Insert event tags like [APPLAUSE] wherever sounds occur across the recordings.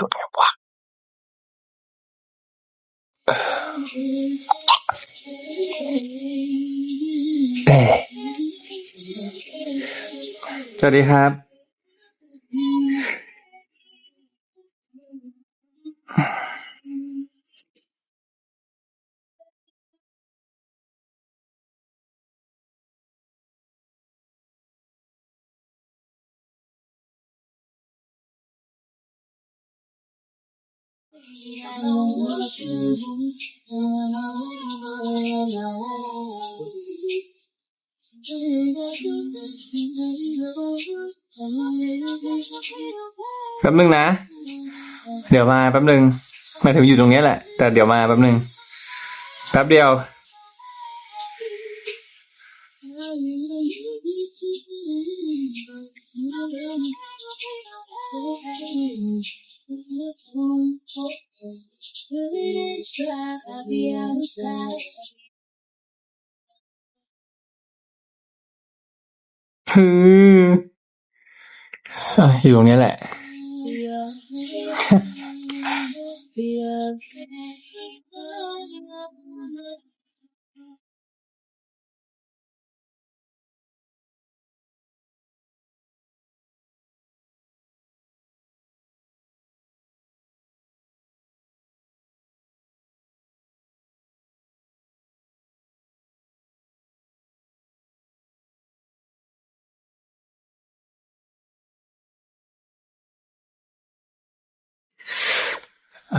กดไงวะเอ้ยสวัสดีครับ แป๊บนึงนะ เดี๋ยวมาแป๊บนึงหมายถึงอยู่ตรงเนี้ยแหละ แต่เดี๋ยวมาแป๊บนึง แป๊บเดียวฮื ออะอยู่ตรงเนี้ยแหละ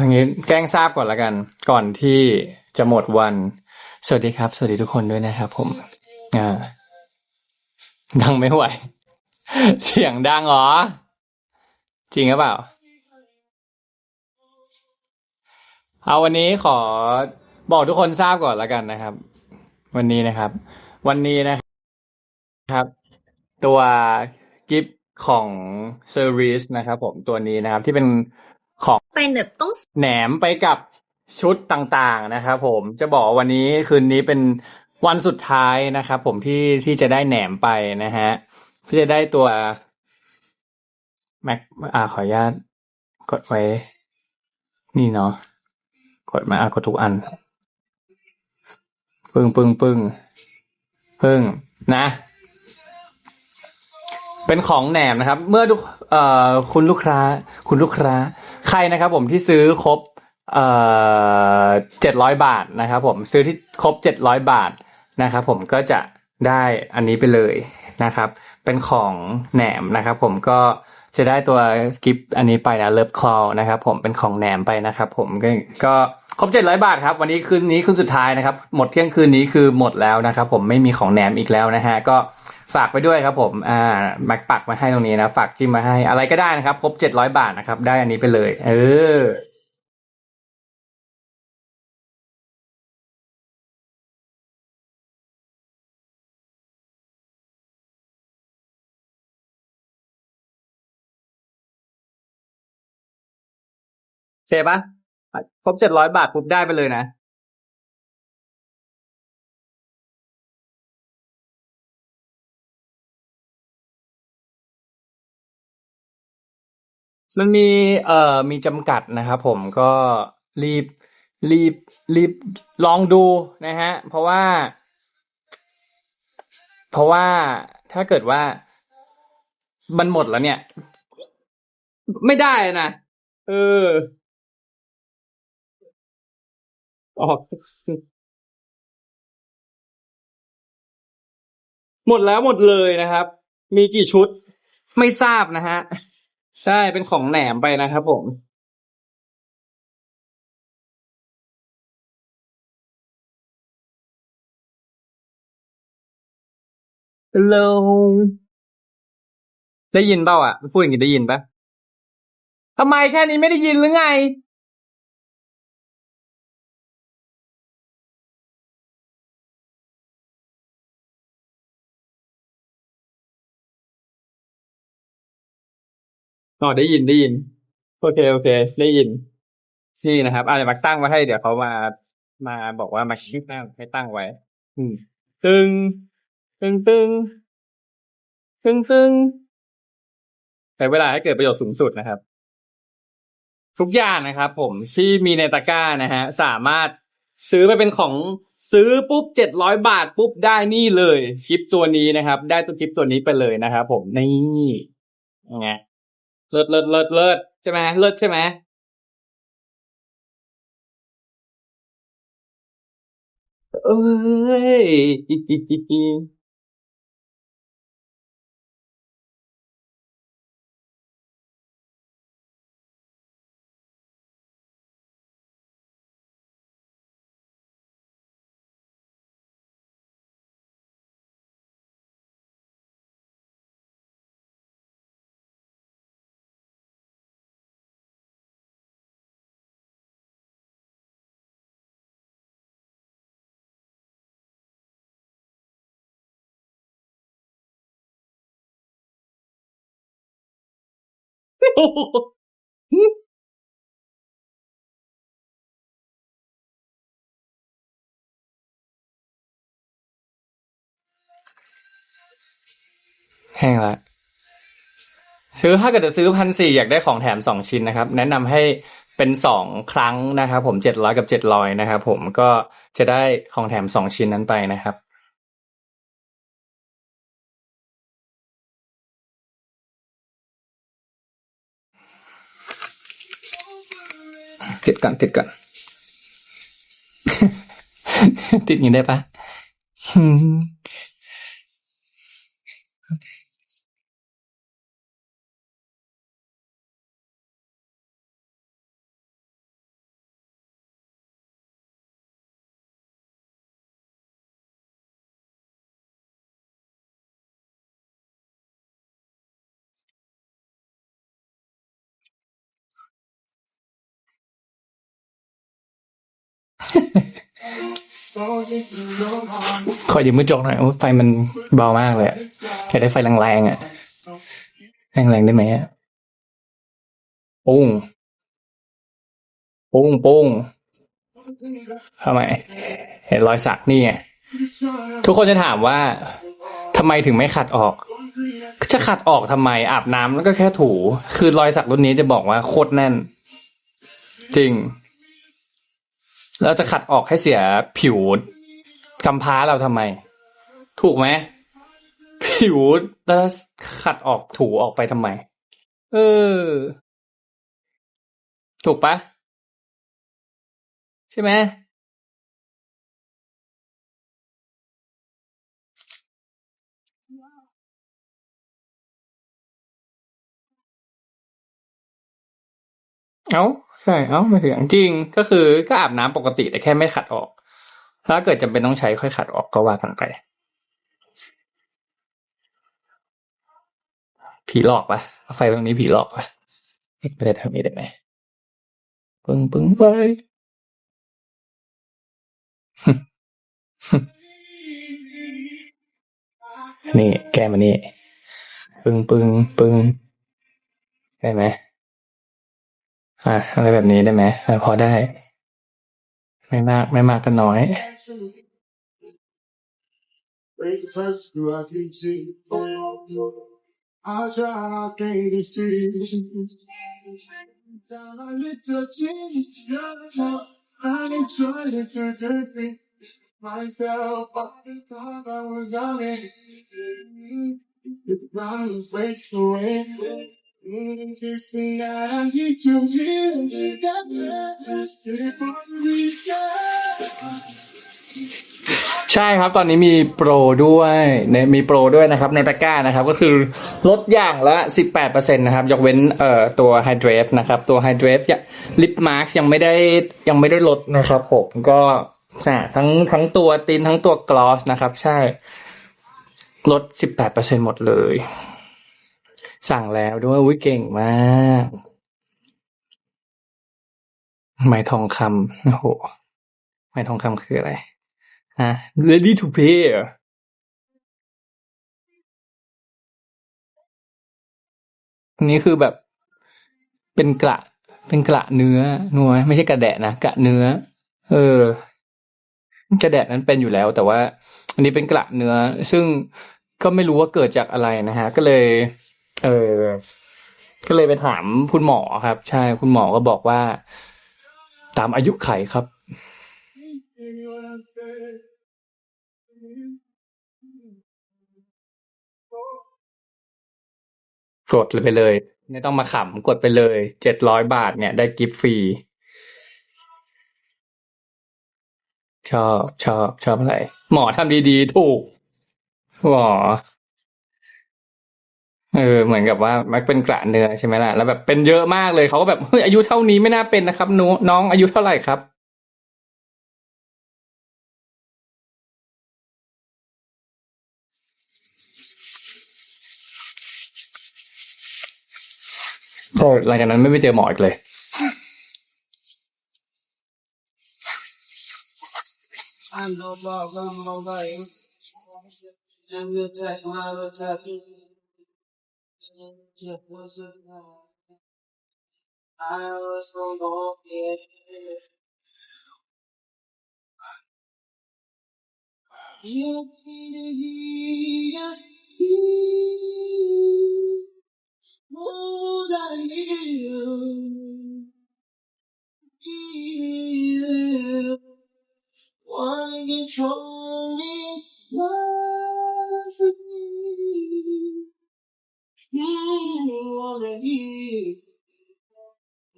อันนี้แจ้งทราบก่อนละกัน ก่อนที่จะหมดวัน สวัสดีครับ สวัสดีทุกคนด้วยนะครับ ผม อ่า ดังไม่ไหว เสียงดังหรอ จริงหรือเปล่า เอาวันนี้ขอบอกทุกคนทราบก่อนละกันนะครับ วันนี้นะครับ วันนี้นะครับ ตัวกิฟต์ของเซอร์วิสนะครับ ผมตัวนี้นะครับ ที่เป็น ของเป็นแบบต้องแหนมไปกับชุดต่างๆนะครับผมจะบอกว่าวันนี้คืนนี้เป็นวันสุดท้ายนะครับผมที่ที่จะได้แหนมไปนะฮะที่จะได้ตัวแม็กอ่าขออนุญาตกดไว้ นี่เนาะกดมาอะกดทุกอัน ปึ้งปึ้งปึ้งปึ้งนะ เป็นของแหนมนะครับ เมื่อทุกเอ่อคุณลูกค้า คุณลูกค้า ใครนะครับ ผมที่ซื้อครบเอ่อเจ็ดร้อยบาทนะครับ ผมซื้อที่ครบเจ็ดร้อยบาทนะครับ ผมก็จะได้อันนี้ไปเลยนะครับ เป็นของแหนมนะครับ ผมก็จะได้ตัวกิฟต์อันนี้ไปนะเลิฟคลนะครับ ผมเป็นของแหนมไปนะครับ ผมก็ก็ครบเจ็ดร้อยบาทครับ วันนี้คืนนี้คืนสุดท้ายนะครับ หมดเที่ยงคืนนี้คือหมดแล้วนะครับ ผมไม่มีของแหนมอีกแล้วนะฮะก็ ฝากไปด้วยครับผม อ่ามาปักมาให้ตรงนี้นะ ฝากจิ้มมาให้ อะไรก็ได้นะครับ ครบเจ็ดร้อยบาทนะครับ ได้อันนี้ไปเลย เออเซปะครบเจ็ดร้อยบาทปุ๊บได้ไปเลยนะ มันมีเอ่อมีจำกัดนะครับผมก็รีบรีบรีบลองดูนะฮะเพราะว่า เพราะว่าถ้าเกิดว่ามันหมดแล้วเนี่ย ไม่ได้นะเออออกหมดแล้วหมดเลยนะครับ มีกี่ชุด ไม่ทราบนะฮะ ใช่ เป็นของแหนมไปนะครับผมฮัลโหลได้ยินเปล่าอะ พูดอย่างนี้ได้ยินปะทำไมแค่นี้ไม่ได้ยินหรือไง อ๋อได้ยินได้ยิน โอเคโอเค ได้ยิน นี่นะครับอะเดี๋ยวมาตั้งไว้ให้เดี๋ยวเขามามาบอกว่ามาคิดตั้งให้ตั้งไว้ อืม ตึง ตึงตึงตึงตึงใช้เวลาให้เกิดประโยชน์สูงสุดนะครับ ทุกอย่างนะครับ ผมที่มีในตะกร้านะฮะ สามารถซื้อไปเป็นของซื้อปุ๊บเจ็ดร้อยบาทปุ๊บได้นี่เลยกิฟต์ตัวนี้นะครับ ได้ตัวกิฟต์ตัวนี้ไปเลยนะครับผมนี่ไง เลิศเลิศเลิศเลิศใช่ไหมเลิศใช่ไหมเอ้ย แห้งละซื้อถ้าเกิดจะซื้อพันสี่อยากได้ของแถมสองชิ้นนะครับ แนะนำให้เป็นสองครั้งนะครับ ผมเจ็ดร้อยกับเจ็ดร้อยนะครับ ผมก็จะได้ของแถมสองชิ้นนั้นไปนะครับ ติดก่อนติดก่ ขอยืมมือจกหน่อยโอ้ไฟมันเบามากเลยอะอยากได้ไฟแรงๆอะแรงๆได้ไหมอะปุ้งปุ้งปุ้งทำไม เห็นรอยสักนี่ไงทุกคนจะถามว่าทำไมถึงไม่ขัดออกจะขัดออกทำไมอาบน้ำแล้วก็แค่ถู คือรอยสักรุ่นนี้จะบอกว่าโคตรแน่น จริง เราจะขัดออกให้เสียผิวกำพร้าเราทำไม ถูกไหมผิวแล้วขัดออกถูออกไปทำไม เออ ถูกปะใช่ไหมเอ้า ใช่เอ้าไม่ถึงจริงก็คือก็อาบน้ำปกติแต่แค่ไม่ขัดออก ถ้าเกิดจำเป็นต้องใช้ค่อยขัดออกก็ว่ากันไป ผีหลอกปะไฟตรงนี้ผีหลอกปะไปได้ทำนี้ได้ไหมปึ้งปึ้งไปนี่แก้มานี่ ปึ้งปึ้งปึ้งได้ไหม อะไรแบบนี้ได้ไหมอพอได้ ไม่มาก ไม่มากก็น้อย ใช่ครับตอนนี้มีโปรด้วยในมีโปรด้วยนะครับในตะกร้านะครับ ก็คือลดอย่างละ 18%นะครับ ยกเว้นเอ่อตัว Hydrate นะครับ ตัว Hydrate ลิปมาร์กยังไม่ได้ยังไม่ได้ลดนะครับผมก็อ่ทั้งทั้งตัวตินทั้งตัวกลอสนะครับ ใช่ ลด 18%หมดเลย สั่งแล้วด้วยอุ้ยเก่งมากไหมทองคำโอ้โหไหมทองคำคืออะไรฮะ ready to pay นนี้คือแบบ เป็นกระเป็นกระเนื้อนัวไม่ใช่กระแดะนะกระเนื้อ เออ กระแดะนั้นเป็นอยู่แล้ว แต่ว่า อันนี้เป็นกระเนื้อ ซึ่งก็ไม่รู้ว่าเกิดจากอะไรนะฮะ ก็เลย เออ ก็เลยไปถามคุณหมอครับ ใช่คุณหมอก็บอกว่า ตามอายุไขครับ กดเลยไปเลย ไม่ต้องมาขำกดไปเลย เจ็ดร้อยบาทเนี่ยได้กิฟต์ฟรี ชอบชอบชอบอะไร หมอทำดีๆ ถูกหมอ เออเหมือนกับว่ามักเป็นกระเนื้อใช่ไหมล่ะ แล้วแบบเป็นเยอะมากเลยเขาก็แบบเฮ้ยอายุเท่านี้ไม่น่าเป็นนะครับน้น้องอายุเท่าไหร่ครับ ก็หลังจากนั้นไม่ไปเจอหมออีกเลย I'm no longer no life. And you take my routine. Just was a I was no more here. You feel moves out of you. You wanna control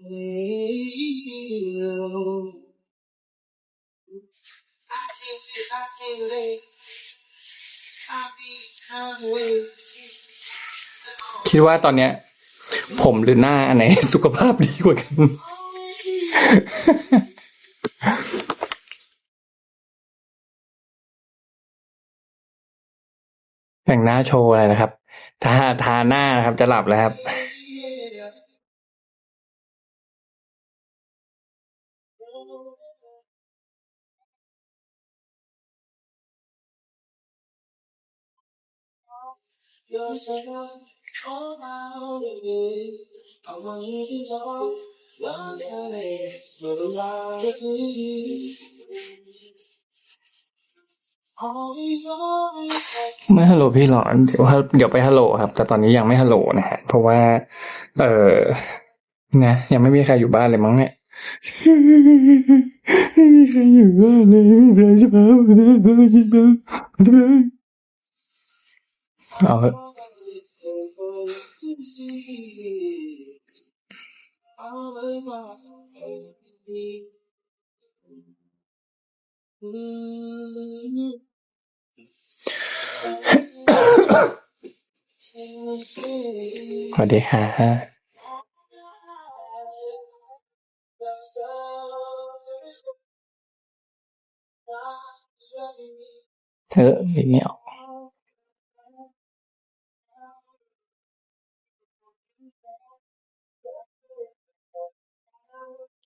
I can't sit, I can't lay. I be halfway. คิดว่าตอนเนี้ย ผมหรือหน้าอันไหน สุขภาพดีกว่ากัน แต่งหน้าโชว์อะไรนะครับ ทาทาหน้านะครับ จะหลับแล้วครับ เมื่อฮัลโหลพี่หลอนเดี๋ยวเดี๋ยวไปฮัลโหลครับ แต่ตอนนี้ยังไม่ฮัลโหลนะฮะ เพราะว่า เออนะยังไม่มีใครอยู่บ้านเลยมั้งเนี่ยไม่มีใครอยู่บ้านเลยไม่มีใครจะพาไปได้บ้างเอาเถอะสวัสดีค่ะเธอไม่ไม่ออก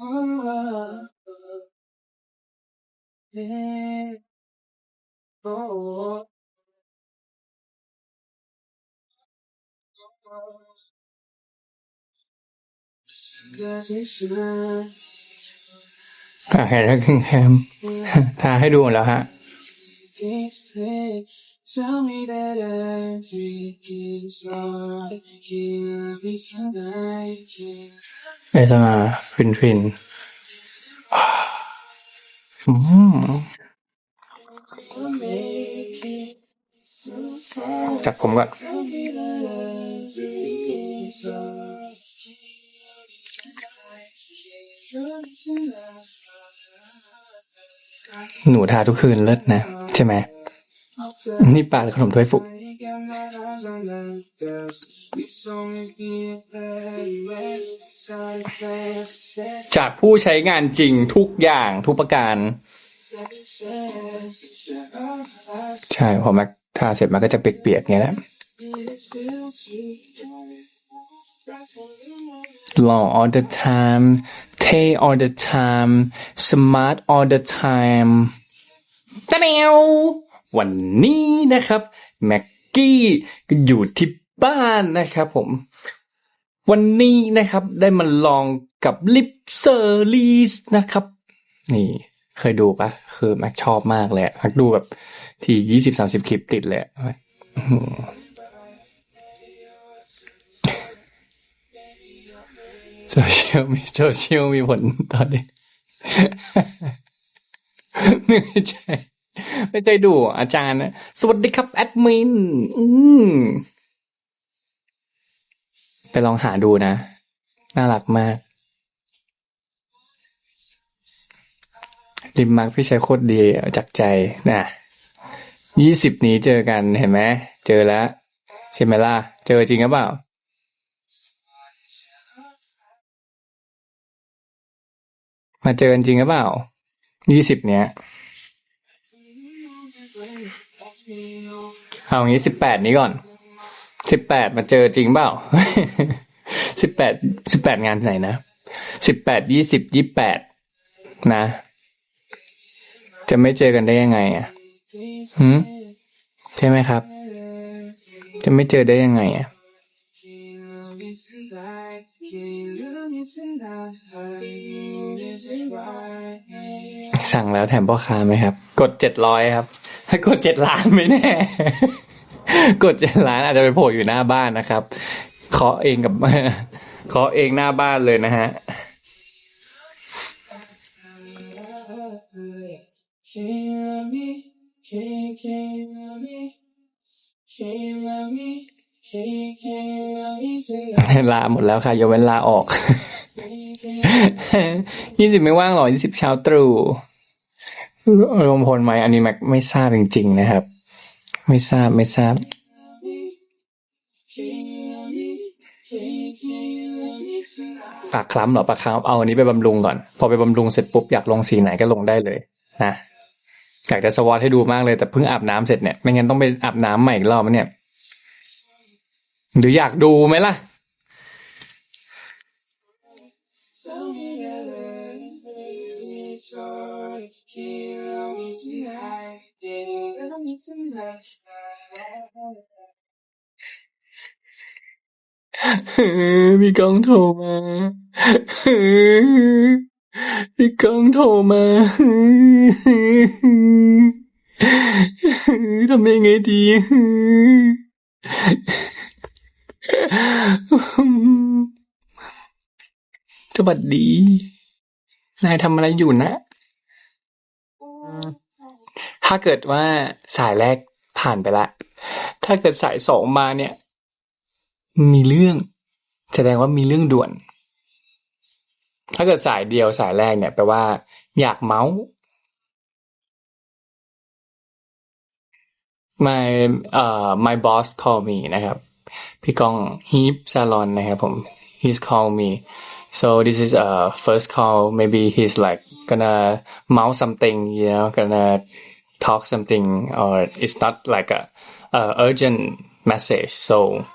อะเห็นแล้วครึ่งแคมทาให้ดูหมดแล้วฮะ this way. Tell me that everything's right here every tonight. เอสมาฟินฟินจับผมก่อนหนูทาทุกคืนเลิศนะ ใช่ไหม นี่ปาหรือขนมถ้วยฟุก จากผู้ใช้งานจริงทุกอย่างทุกประการ ใช่พอแม็กทาเสร็จมันก็จะเปียกๆเงี้ยแหละ Long all the time Tay all the time Smart all the time ตะเนียววันนี้นะครับ แม็ก กี้ก็อยู่ที่บ้านนะครับผม วันนี้นะครับได้มาลองกับลิปเซอร์ลีสนะครับ นี่เคยดูปะคือแม็กชอบมากเลยอะแม็กดูแบบทียี่สิบสามสิบคลิปติดเลยโซเชียลมีโซเชียลมีผลตอนนี้ไม่ใช่ ไม่เคยดูอาจารย์นะสวัสดีครับ แอดมิน อืมไปลองหาดูนะ น่ารักมาก ริมมาร์กพี่ใช้โคตรดีจากใจนะยี่สิบนี้เจอกันเห็นไหมเจอแล้วใช่ไหมล่ะ เจอจริงหรือเปล่ามาเจอกันจริงหรือเปล่ายี่สิบเนี้ย เอางี้สิบแปดนี้ก่อนสิบแปดมาเจอจริงเปล่าสิบแปดสิบแปดงานที่ไหนนะสิบแปดยี่สิบยี่แปดนะ จะไม่เจอกันได้ยังไงอะหืมใช่ไหมครับ จะไม่เจอได้ยังไงอะ สั่งแล้วแถมพ่อค้าไหมครับ กดเจ็ดร้อยครับ ถ้ากดเจ็ดล้านไม่แน่ กดเจ็ดล้านอาจจะไปโผล่อยู่หน้าบ้านนะครับเคาะเองกับเคาะเองหน้าบ้านเลยนะฮะ ลาหมดแล้วค่ะยกเว้นลาออกยี่สิบไม่ว่างหรอยี่สิบเช้าตรู่รวมพลไหมอันนี้แม็กไม่ทราบจริง ๆ นะครับ ไม่ทราบไม่ทราบ ปากคล้ำหรอปากคล้ำเอาอันนี้ไปบำรุงก่อน พอไปบำรุงเสร็จปุ๊บอยากลงสีไหนก็ลงได้เลยนะอยากจะสวอตให้ดูมากเลยแต่เพิ่งอาบน้ำเสร็จเนี่ยไม่งั้นต้องไปอาบน้ำใหม่อีกรอบมั้ยเนี่ย หรืออยากดูไหมล่ะ พี่ก้องโทรมา พี่ก้องโทรมา ทำยังไงดี สวัสดี นายทำอะไรอยู่นะ ถ้าเกิดว่าสายแรกผ่านไปละ ถ้าเกิดสายสองมาเนี่ย มีเรื่อง แสดงว่ามีเรื่องด่วน ถ้าเกิดสายเดียวสายแรกเนี่ยแปลว่า อยากเมาส์ my เอ่อ my boss call me นะครับ พี่ก้อง Heap Salon นะครับผม he's call me so this is a first call maybe he's like gonna mouse something you know gonna talk something or it's not like a, a urgent message so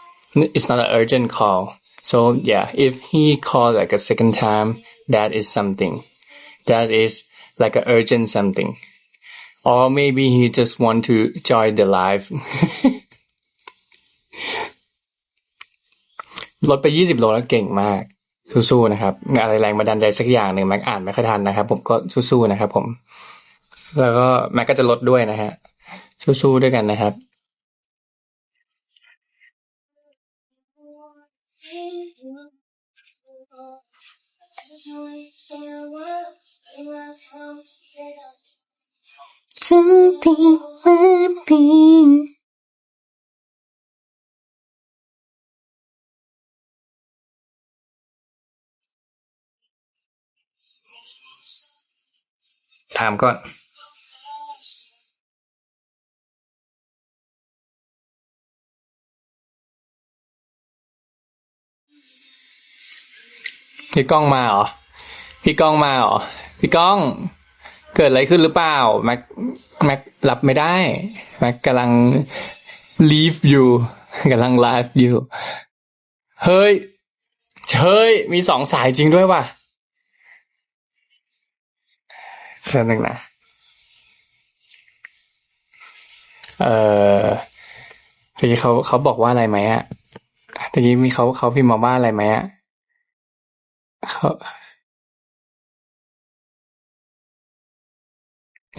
it's not an urgent call so yeah if he call like a second time that is something that is like a urgent something or maybe he just want to join the live [LAUGHS] ลดไปยี่สิบโลแล้วเก่งมากสู้ๆนะครับอะไรแรงบันดาลใจสักอย่างหนึ่งแม็กอ่านไม่ค่อยทันนะครับ ผมก็สู้ๆนะครับผม แล้วก็แม็กก็จะลดด้วยนะฮะสู้ๆด้วยกันนะครับส Something happy. ถามก่อนพี่ก้องมาเหรอ พี่ก้องมาเหรอ พี่ก้อง เกิดอะไรขึ้นหรือเปล่า แม็ก แม็กรับไม่ได้ แม็กกำลัง live อยู่กำลังไลฟ์อยู่ เฮ้ย เฮ้ย มีสองสายจริงด้วยว่ะเสักหนึ่งนะเออตะกี้เขาเขาบอกว่าอะไรไหมอะตะกี้มีเขาเขาพิมพ์มาว่าอะไรไหมอะเขา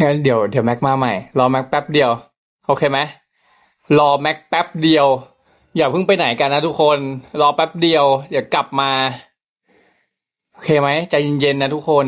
งั้นเดี๋ยวเดี๋ยวแม็กมาใหม่ รอแม็กแป๊บเดียว โอเคไหมรอแม็กแป๊บเดียว อย่าเพิ่งไปไหนกันนะทุกคน รอแป๊บเดียวเดี๋ยวกลับมา โอเคไหมใจเย็นๆนะทุกคน